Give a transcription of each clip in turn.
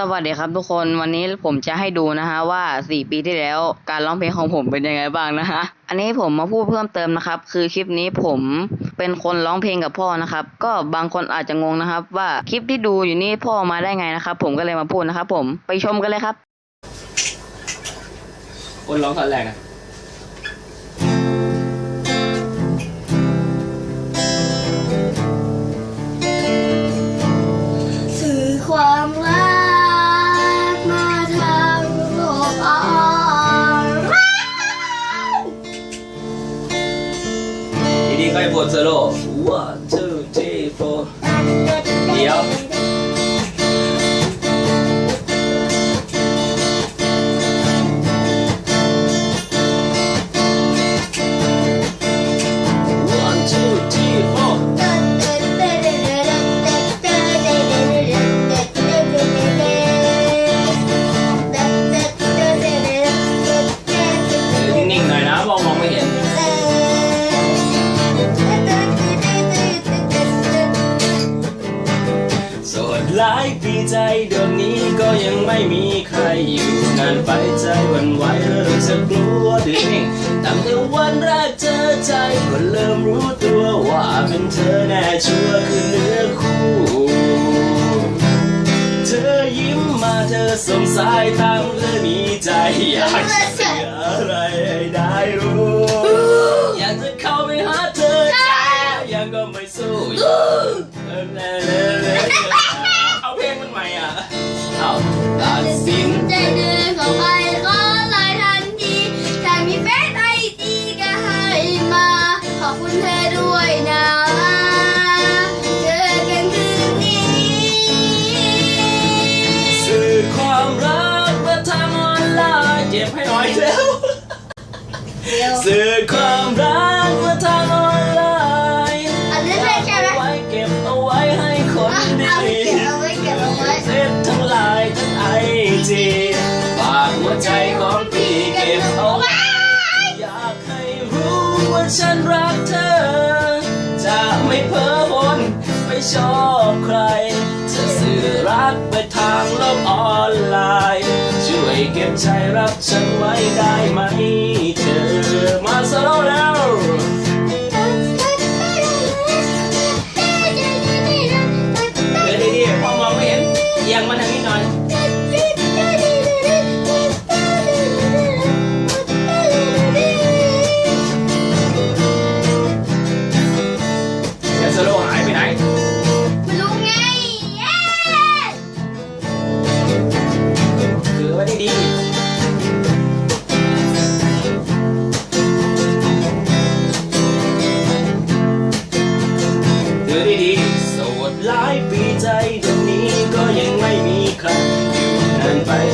สวัสดีครับทุกคนวันนี้ผมจะให้ดูนะฮะว่า 4 ปีที่แล้วการร้องเพลงของผมเป็นยังไงบ้างนะฮะอันนี้ผมมาพูดเพิ่มเติมนะครับ คือคลิปนี้ผมเป็นคนร้องเพลงกับพ่อนะครับ ก็บางคนอาจจะงงนะครับ ว่าคลิปที่ดูอยู่นี่พ่อมาได้ไงนะครับ ผมก็เลยมาพูดนะครับผมไปชมกันเลยครับคนร้องท่อนแรกอะสื่อความ ทีนี้ก็ให้บทโใจเดี๋ยวนี้ก็ยังไม่มีใครอยู่นานไปใจวันไหวเริ่มจะกลัวดึงตั้งแต่วันแรกเจอใจก็เริ่มรู้ตัวว่าเป็นเธอแน่ชัวร์คือเนื้อคู่เธอยิ้มมาเธอสงสัยตามเธอมีใจอยาก ดสินใจเดินเข้าไปขอไลน์ทันทีถ้ามีเฟซไอจีก็ให้มา ขอบคุณเธอด้วยนะเจอกันคืนนี้ สื่อความรักมาทางออนไลน์เก็บให้หน่อยเร็วเดี๋ยวสื่อความรัก ไม่เพ้อพนไปชอบใครจะสื่อรักไปทางโลกออนไลน์ ช่วยเก็บใจรักฉันไว้ได้ไหม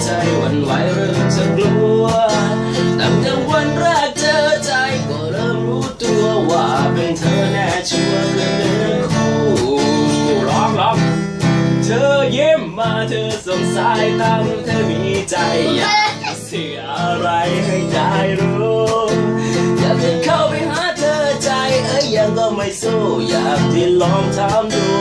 ใจหวันไหวเริ่มจะกลัวตั้งแต่วันแรกเจอใจก็เริ่มรู้ตัวว่าเป็นเธอแน่ชัวร์คือเนื้อคู่ร้องร้องเธอยิ้มมาเธอสงสายตามเธอมีใจอยากเสียอะไรให้ได้รู้อยากจะเข้าไปหาเธอใจเอ้ยยังก็ไม่สู้อยากที่ลองถามดู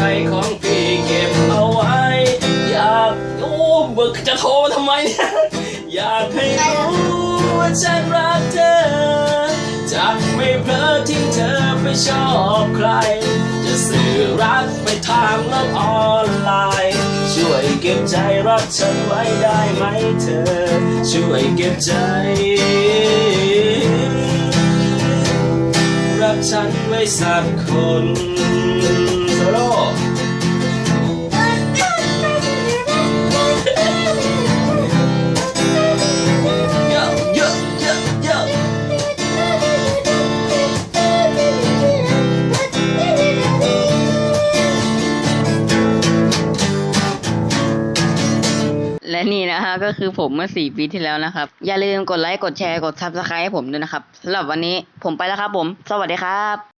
ใจของพี่เก็บเอาไว้ อยากโอ้เบิกจะโทรทำไมเนี่ย อยากให้รู้ว่าฉันรักเธอจะไม่เพลอทิ้งเธอไปชอบใคร จะสื่อรักไปทางโลกออนไลน์ ช่วยเก็บใจรักฉันไว้ได้ไหมเธอ ช่วยเก็บใจรักฉันไว้สักคน โซโล่เยอะเยอะเยอะเยอะและนี่นะฮะก็คือผมเมื่อสี่ปีที่แล้วนะครับ อย่าลืมกดไลค์ กดแชร์ กดซับสไครต์ให้ผมด้วยนะครับสำหรับวันนี้ผมไปแล้วครับผม สวัสดีครับ